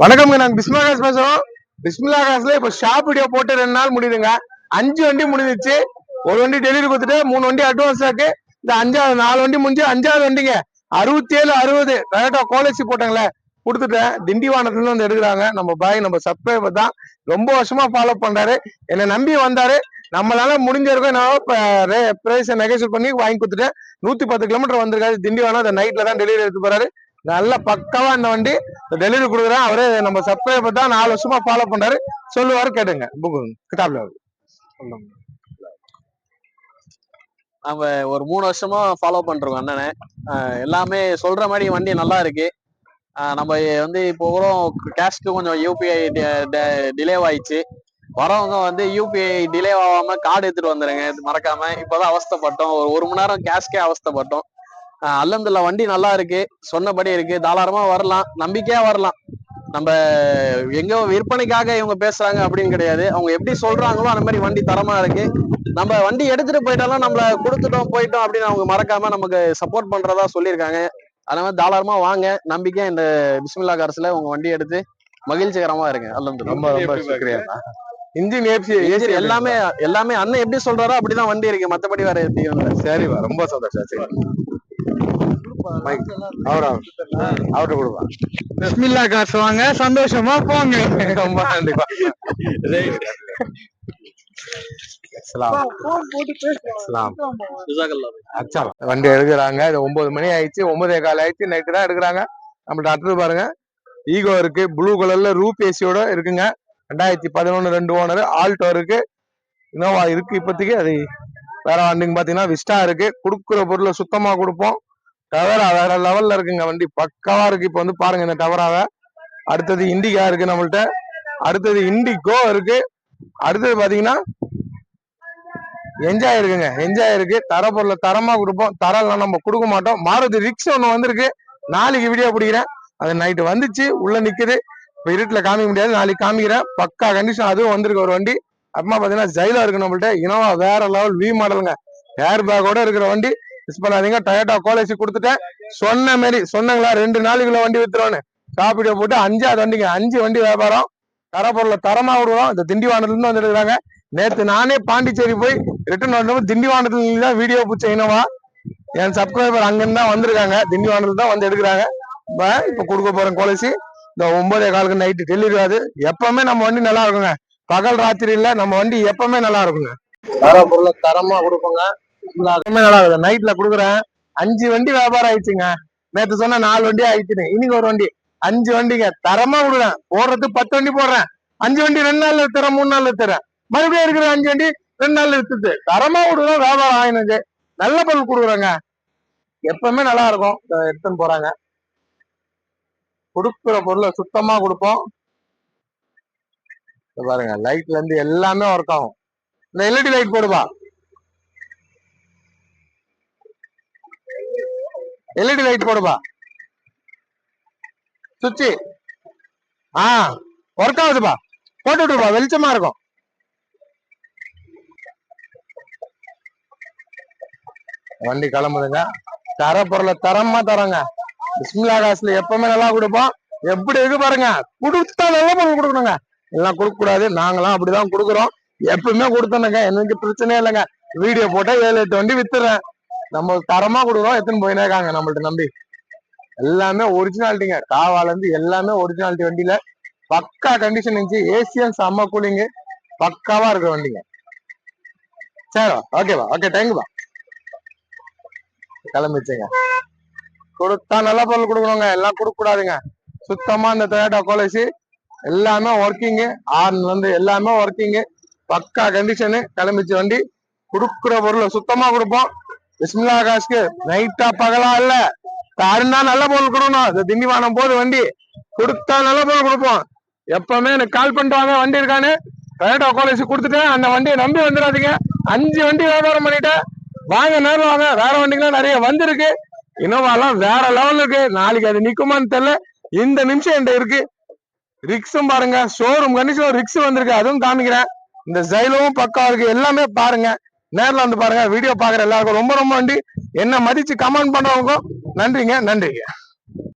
வணக்கம்ங்க நாங்க பிஸ்மிலாகாஸ் பேசுறோம். பிஸ்மிலாகாஸ்ல இப்ப ஷாப் வீடியோ போட்டு ரெண்டு நாள் முடியுதுங்க. அஞ்சு வண்டி முடிஞ்சிச்சு. ஒரு வண்டி டெலிவரி கொடுத்துட்டு மூணு வண்டி அட்வான்ஸ் ஆக்கு இந்த அஞ்சாவது நாலு வண்டி முடிஞ்சு அஞ்சாவது வண்டிங்க. அறுபத்தி ஏழு அறுபது டொயோட்டா கோலசி போட்டாங்களே கொடுத்துட்டேன். திண்டிவானத்துல இருந்து வந்து எடுக்கிறாங்க. நம்ம பாய் நம்ம சப்ஸ்கிரைபர் தான். ரொம்ப வருஷமா ஃபாலோ பண்றாரு. என்னை நம்பி வந்தாரு. நம்மளால முடிஞ்சிருக்கும் நான் பிரைஸ் நெகோசியேட் பண்ணி வாங்கி கொடுத்துட்டேன். நூத்தி பத்து கிலோமீட்டர் வந்திருக்காரு. திண்டிவானம் அந்த நைட்ல தான் டெலிவரி எடுத்து போறாரு. நல்ல பக்காவா இந்த வண்டி டெலிவரி கொடுக்குறேன். அவரே நம்ம சப்ஸ்கிரைபர் தான் நாலு வருஷமா ஃபாலோ பண்றாரு. சொல்லுவாரு கேட்டுங்க. புக்கு கிட்டாப்ல நம்ம ஒரு மூணு வருஷமா ஃபாலோ பண்றோம் அண்ணனை. எல்லாமே சொல்ற மாதிரி வண்டி நல்லா இருக்கு. நம்ம வந்து இப்போ கூட கேஷ்க்கு கொஞ்சம் யூபிஐ டிலே ஆயிடுச்சு. வரவங்க வந்து யூபிஐ டிலே ஆகாம கார்டு எடுத்துட்டு வந்துருங்க. இது மறக்காம. இப்பதான் அவஸ்தைப்பட்டோம். ஒரு ஒரு மணி நேரம் கேஷ்கே அவஸ்தைப்பட்டோம். அல்ஹம்துலில்லாஹ் வண்டி நல்லா இருக்கு. சொன்னபடி இருக்கு. தாராளமா வரலாம். நம்பிக்கையா வரலாம். நம்ம எங்க விற்பனைக்காக இவங்க பேசுறாங்க அப்படின்னு கிடையாது. அவங்க எப்படி சொல்றாங்களோ அந்த மாதிரி வண்டி தரமா இருக்கு. நம்ம வண்டி எடுத்துட்டு போயிட்டாலும் நம்மள கொடுத்துட்டோம் போயிட்டோம் அப்படின்னு அவங்க மறக்காம நமக்கு சப்போர்ட் பண்றதா சொல்லியிருக்காங்க. அதனால தாராளமா வாங்க. நம்பிக்கையா இந்த பிஸ்மில்லா கார்ஸ்ல உங்க வண்டி எடுத்து மகிழ்ச்சிகரமா இருங்க. அல்லது ரொம்ப ரொம்ப சுக்ரியா. இன்ஜின் ஏசி ஏசி எல்லாமே எல்லாமே அண்ணன் எப்படி சொல்றாரோ அப்படிதான் வண்டி இருக்கு. மத்தபடி வேற இல்ல. சரிப்பா ரொம்ப சந்தோஷம். சரி. அவரா? அவர்கிட்ட கொடுப்பா. பிஸ்மில்லா காசு வாங்க சந்தோஷமா போங்க. ரொம்ப. அச்சா வண்டி எடுக்கிறாங்க. இது ஒன்பது மணி ஆயிடுச்சு ஒன்பதே கால் ஆயிடுச்சு. நைட்டு தான் எடுக்கிறாங்க. நம்மள்ட்ட அடுத்தது பாருங்க. ஈகோ இருக்கு ப்ளூ கலர்ல ரூப் ஏசியோட இருக்குங்க. ரெண்டாயிரத்தி பதினொன்னு ரெண்டு ஓனர் ஆல்டோ இருக்கு. இனோவா இருக்கு இப்போதைக்கு. அது வேற வண்டிங்க பாத்தீங்கன்னா விஸ்டா இருக்கு. கொடுக்குற பொருளை சுத்தமா கொடுப்போம். டவரா வேற லெவல்ல இருக்குங்க வண்டி. பக்காவா இருக்கு. இப்போ வந்து பாருங்க இந்த டவராவை அடுத்தது இண்டிகா இருக்கு நம்மள்ட்ட. அடுத்தது இண்டிகோ இருக்கு. அடுத்தது பாத்தீங்கன்னா என்ஜாய் இருக்குங்க. என்ஜாய் இருக்கு. தர பொருளை தரமா கொடுப்போம். தரலாம் நம்ம கொடுக்க மாட்டோம். மாருதி ரிக்ஸ் ஒண்ணு வந்திருக்கு. நாளைக்கு வீடியோ பிடிக்கிறேன். அது நைட்டு வந்துச்சு. உள்ள நிக்குது. இப்ப இருட்டுல காமிக்க முடியாது. நாளைக்கு காமிக்கிறேன். பக்கா கண்டிஷன் அதுவும் வந்திருக்கு ஒரு வண்டி. அப்புறமா பாத்தீங்கன்னா ஜெயிலா இருக்கு நம்மள்ட்ட. இனோவா வேற லெவல் வி மாடலுங்க ஏர் பேக்கோட இருக்கிற வண்டி. மிஸ் பண்ணாதீங்க டொயோட்டா கோலேசி கொடுத்துட்டேன் சொன்ன மாதிரி சொன்னங்களா? ரெண்டு நாளைக்குள்ள வண்டி வித்துருவோன்னு. காப்பீடு போட்டு அஞ்சாவது வண்டிங்க அஞ்சு வண்டி வியாபாரம். தரப்பொருளை தரமா விடுவோம். இந்த திண்டிவானத்துல இருந்து வந்துருக்காங்க நேத்து நானே பாண்டிச்சேரி போய் ரிட்டர்ன் வந்தோம் திண்டிவானத்துல தான் வீடியோ பிடிச்ச இனவா. என் சப்ஸ்கிரைபர் அங்கிருந்து தான் வந்திருக்காங்க. திண்டிவானத்துல தான் வந்து எடுக்கிறாங்க. இப்ப கொடுக்க போறேன் கோலசி. இந்த ஒன்பதே காலுக்கு நைட்டு டெலிவரி ஆகுது எப்பவுமே நம்ம வண்டி நல்லா இருக்குங்க. பகல் ராத்திரி இல்ல நம்ம வண்டி எப்பவுமே நல்லா இருக்குங்க. தர பொருளை தரமா கொடுப்போங்க. நைட்ல குடுக்குறேன். அஞ்சு வண்டி வியாபாரம் ஆயிடுச்சுங்க. நேத்து சொன்ன நாலு வண்டி ஆயிடுச்சுன்னு. இன்னைக்கு ஒரு வண்டி. அஞ்சு வண்டிங்க. தரமா விடுறேன். போடுறது பத்து வண்டி போடுறேன். அஞ்சு வண்டி ரெண்டு நாள்ல எடுத்துறேன் மூணு நாள்ல எடுத்துறேன். மறுபடியும் இருக்கிற அஞ்சு வண்டி ரெண்டு நாள்ல எடுத்துட்டு. தரமா விடுறோம் வியாபாரம் ஆயினுச்சு. நல்ல பொருள் கொடுக்குறோங்க. எப்பவுமே நல்லா இருக்கும். எடுத்துன்னு போறாங்க. கொடுக்குற பொருளை சுத்தமா கொடுப்போம். பாருங்க. லைட்ல இருந்து எல்லாமே ஒர்க் ஆகும். இந்த எல்இடி லைட் போடுவா எல்இடி லைட் போடுப்பா சுவிட்சு ஆ ஒர்க் ஆகுதுப்பா. போட்டு விட்டுருப்பா வெளிச்சமா இருக்கும். வண்டி கிளம்புதுங்க. தர பொருளை தரமா தரோங்க. பிஸ்மிலா காசுல எப்பவுமே நல்லா கொடுப்போம். எப்படி இருக்கு பாருங்க. கொடுத்தா நல்ல பொருள் கொடுக்கணுங்க. எல்லாம் கொடுக்க கூடாது நாங்களாம் அப்படிதான் கொடுக்குறோம். எப்பவுமே கொடுத்தோனுங்க. எனக்கு பிரச்சனையே இல்லைங்க. வீடியோ போட்டா ஏழு எட்டு வண்டி வித்துறேன். நம்ம தரமா கொடுக்குறோம் எத்தனை போயினே இருக்காங்க நம்மள்ட்ட நம்பி எல்லாமே ஒரிஜினாலிட்டிங்க காவால இருந்து எல்லாமே ஒரிஜினாலிட்டி வண்டியில. பக்கா கண்டிஷன் இருந்துச்சு. ஏசியன் செம்ம கூலிங்கு பக்காவா இருக்கிற வண்டிங்க. சரிவா ஓகேவா ஓகே தேங்க்யூபா கிளம்பிச்சுங்க கொடுத்தா நல்ல பொருள் கொடுக்கணுங்க. எல்லாம் கொடுக்க கூடாதுங்க சுத்தமா இந்த டொயோட்டா கோலேசி எல்லாமே ஒர்க்கிங்கு ஆர்ன் வந்து எல்லாமே ஒர்க்கிங்கு பக்கா கண்டிஷனு கிளம்பிச்சு வண்டி. கொடுக்குற பொருள் சுத்தமா கொடுப்போம். பிஸ்மில்லா காசுக்கு நைட்டா பகலா இல்ல. தாருன்னா நல்ல பொருள் கொடுக்கணும் இந்த திண்டிவானம் போது வண்டி. கொடுத்தா நல்ல பொருள் கொடுப்போம். எப்பவுமே எனக்கு கால் பண்ணிட்டு வாங்க வண்டி இருக்கான்னு. டொயோட்டா காலேஜ் கொடுத்துட்டேன் அந்த வண்டியை நம்பி வந்துடாதீங்க. அஞ்சு வண்டி வியாபாரம் பண்ணிட்டேன் வாங்க நேரில் வாங்க. வேற வண்டிங்களாம் நிறைய வந்திருக்கு. இனோவாலாம் வேற லெவல் இருக்கு. நாளைக்கு அது நிக்குமான்னு தெரியல. இந்த நிமிஷம் என்கிட்ட இருக்கு. ரிக்ஸும் பாருங்க. ஷோரூம் கண்டிஷன் ரிக்ஸ் வந்திருக்கு. அதுவும் காமிக்கிறேன். இந்த ஜைலவும் பக்கா இருக்கு. எல்லாமே பாருங்க. நேர்ல வந்து பாருங்க வீடியோ பாக்குற எல்லாருக்கும் ரொம்ப ரொம்ப நன்றி. என்ன மதிச்சு கமெண்ட் பண்றவங்க நன்றிங்க நன்றிங்க.